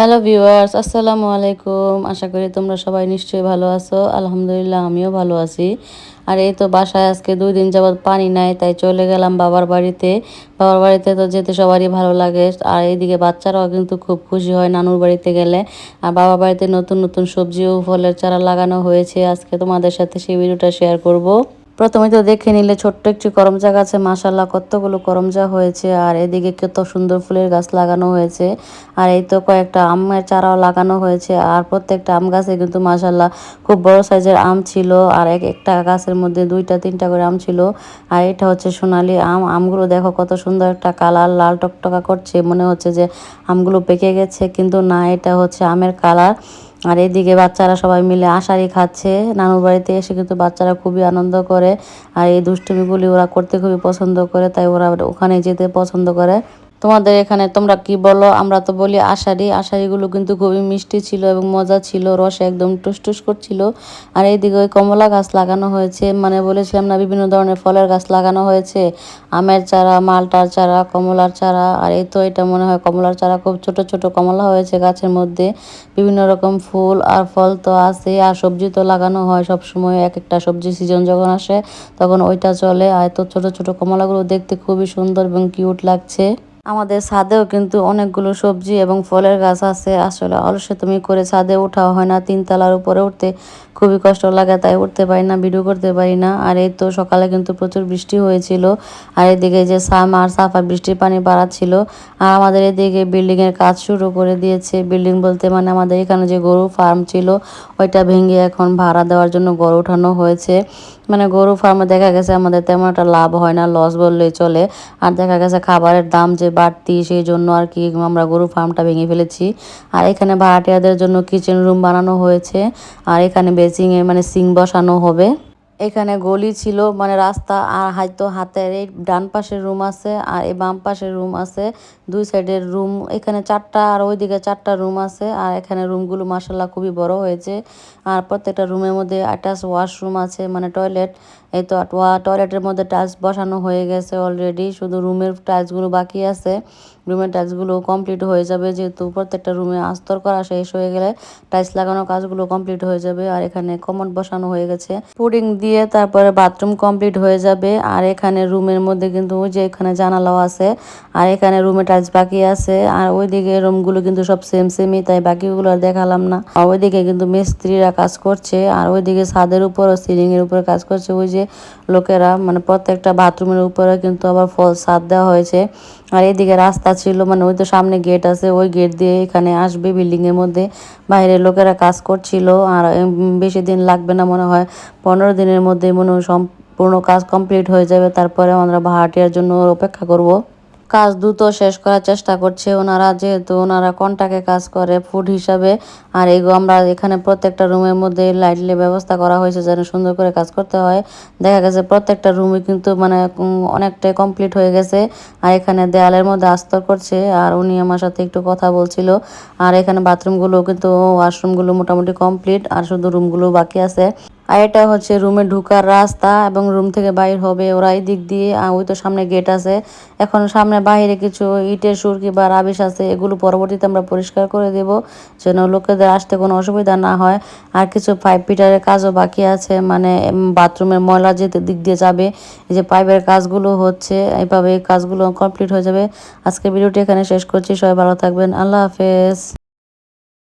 Hello viewers আসসালামু আলাইকুম। আশা করি তোমরা সবাই নিশ্চয়ই ভালো আছো। আলহামদুলিল্লাহ, আমিও ভালো আছি। আর এই তো বাসায় আজকে দুই দিন যাবৎ পানি নাই, তাই চলে গেলাম বাবার বাড়িতে। বাবার বাড়িতে তো যেতে সবারই ভালো লাগে। আর এইদিকে বাচ্চারাও কিন্তু খুব খুশি হয় নানুর বাড়িতে গেলে। আর বাবার বাড়িতে নতুন নতুন সবজি ও ফলের চারা লাগানো হয়েছে। আজকে তোমাদের সাথে সেই ভিডিওটা শেয়ার করব। প্রথমে তো দেখে নিলে ছোট্ট একটি করমচা গাছে মাসাল্লাহ কতগুলো করমচা হয়েছে। আর এদিকে কত সুন্দর ফুলের গাছ লাগানো হয়েছে। আর এই তো কয়েকটা আমের চারাও লাগানো হয়েছে। আর প্রত্যেকটা আম গাছে কিন্তু মাসাল্লাহ খুব বড় সাইজের আম ছিল। আর এক একটা গাছের মধ্যে দুইটা, তিনটা করে আম ছিল। আর এটা হচ্ছে সোনালি আম। আমগুলো দেখো কত সুন্দর একটা কালার, লাল টকটকা করছে। মনে হচ্ছে যে আমগুলো পেকে গেছে, কিন্তু না, এটা হচ্ছে আমের কালার। আর এদিকে বাচ্চারা সবাই মিলে আশারি খাচ্ছে। নানুর বাড়িতে এসে কিন্তু বাচ্চারা খুবই আনন্দ করে। আর এই দুষ্টুমিগুলি ওরা করতে খুবই পছন্দ করে, তাই ওরা ওখানে যেতে পছন্দ করে। তোমাদের এখানে তোমরা কি বলো? আমরা তো বলি আষাঢ়ি। আষাঢ়িগুলো কিন্তু খুবই মিষ্টি ছিল এবং মজা ছিল, রসে একদম টুসটুস করছিল। আর এইদিকে ওই কমলা গাছ লাগানো হয়েছে। মানে বলেছিলাম না, বিভিন্ন ধরনের ফলের গাছ লাগানো হয়েছে। আমের চারা, মালটার চারা, কমলার চারা। আর এই তো এটা মনে হয় কমলার চারা খুব ছোট ছোট কমলা হয়েছে গাছের মধ্যে। বিভিন্ন রকম ফুল আর ফল তো আছে। আর সবজি তো লাগানো হয় সব সময় এক একটা সবজি সিজন যখন আসে, তখন ওইটা চলে। আর তো ছোট ছোট কমলাগুলো দেখতে খুবই সুন্দর এবং কিউট লাগছে। আমাদের ছাদেও কিন্তু অনেকগুলো সবজি এবং ফলের গাছ আছে। আসলে অলসে তুমি করে ছাদে ওঠাও হয় না তিনতলার উপরে উঠতে খুবই কষ্ট লাগে, তাই উঠতে পারি না, ভিডিও করতে পারি না। আর এই তো সকালে কিন্তু প্রচুর বৃষ্টি হয়েছিল, আর এদিকে যে সাম আর সাফা বৃষ্টির পানি বাড়াচ্ছিল, আর আমাদের এদিকে বিল্ডিংয়ের কাজ শুরু করে দিয়েছে। বিল্ডিং বলতে মানে আমাদের এখানে যে গরু ফার্ম ছিল, ওইটা ভেঙে এখন ভাড়া দেওয়ার জন্য গরু উঠানো হয়েছে। মানে গরু ফার্মে দেখা গেছে আমাদের তেমন একটা লাভ হয় না লস বললেই চলে। আর দেখা গেছে খাবারের দাম যে বাড়তি সেই জন্য আর কি আমরা গরু ফার্মটা ভেঙে ফেলেছি। আর এখানে ভাড়াটিয়াদের জন্য কিচেন রুম বানানো হয়েছে। আর এখানে বেসিংয়ে মানে সিং বসানো হবে। এখানে গলি ছিল মানে রাস্তা, আর হয়তো হাতের এই ডান পাশের রুম আছে, আর এই বাম পাশের রুম আছে, দুই সাইডের রুম এখানে চারটা আর ওইদিকে চারটা রুম আছে, আর এখানে রুমগুলো মাসাল্লাহ খুবই বড় হয়েছে, আর প্রত্যেকটা রুমের মধ্যে অ্যাটাচ ওয়াশরুম আছে মানে টয়লেট এই তো টয়লেটের মধ্যে টাইলস বসানো হয়ে গেছে অলরেডি শুধু রুমের টাইলসগুলো বাকি আছে রুমের টাইলসগুলো কমপ্লিট হয়ে যাবে। যেহেতু প্রত্যেকটা রুমে আস্তর করা শেষ হয়ে গেলে টাইলস লাগানোর কাজগুলো কমপ্লিট হয়ে যাবে। আর এখানে কমন বসানো হয়ে গেছে। পুডিং দিয়ে তারপরে বাথরুম কমপ্লিট হয়ে যাবে। আর এখানে রুমের মধ্যে কিন্তু যে এখানে জানালাও আছে। আর এখানে রুমে টাইলস বাকি আছে। আর ওইদিকে রুমগুলো কিন্তু সব সেম সেমই তাই বাকিগুলো আর দেখালাম না। আর ওইদিকে কিন্তু মিস্ত্রিরা কাজ করছে। আর ওইদিকে ছাদের উপর ও সিলিং এর উপরে কাজ করছে। ওই যে লোকেরা মানে প্রত্যেকটা বাথরুমের উপরে কিন্তু আবার ফল ছাদ দেওয়া হয়েছে। আর এদিকে রাস্তা ছিল মানে ওই তো সামনে গেট আছে, ওই গেট দিয়ে এখানে আসবে বিল্ডিং এর মধ্যে। বাইরের লোকেরা কাজ করছিল, আর বেশি দিন লাগবে না মনে হয়। পনেরো দিনের মধ্যে মনে হয় সম্পূর্ণ কাজ কমপ্লিট হয়ে যাবে তারপরে আমরা ভাড়াটিয়ার জন্য অপেক্ষা করব। কাজ দ্রুত শেষ করার চেষ্টা করছে। ওনারা যেহেতু ওনারা কন্টাকে কাজ করে ফুড হিসাবে, আর এগুলো আমরা এখানে প্রত্যেকটা রুমের মধ্যে লাইটলে ব্যবস্থা করা হয়েছে যেন সুন্দর করে কাজ করতে হয়। দেখা গেছে প্রত্যেকটা রুমে কিন্তু মানে অনেকটাই কমপ্লিট হয়ে গেছে। আর এখানে দেয়ালের মধ্যে আস্তর করছে, আর উনি আমার সাথে একটু কথা বলছিল। আর এখানে বাথরুমগুলো কিন্তু ওয়াশরুমগুলো মোটামুটি কমপ্লিট আর শুধু রুমগুলো বাকি আছে। আর এটা হচ্ছে রুমে ঢুকার রাস্তা এবং রুম থেকে বাইর হবে ওরা এই দিক দিয়ে ওই তো সামনে গেট আছে। এখন সামনে বাইরে কিছু ইটের সুরকি বা রাবিশ আছে, এগুলো পরবর্তীতে আমরা পরিষ্কার করে দেব যেন লোকেদের আসতে কোনো অসুবিধা না হয়। আর কিছু পাইপ পিটারের কাজও বাকি আছে মানে বাথরুমের ময়লা যেতে দিক দিয়ে যাবে, এই যে পাইপের কাজগুলো হচ্ছে, এইভাবে এই কাজগুলো কমপ্লিট হয়ে যাবে। আজকে ভিডিওটি এখানে শেষ করছি, সবাই ভালো থাকবেন, আল্লাহ হাফেজ।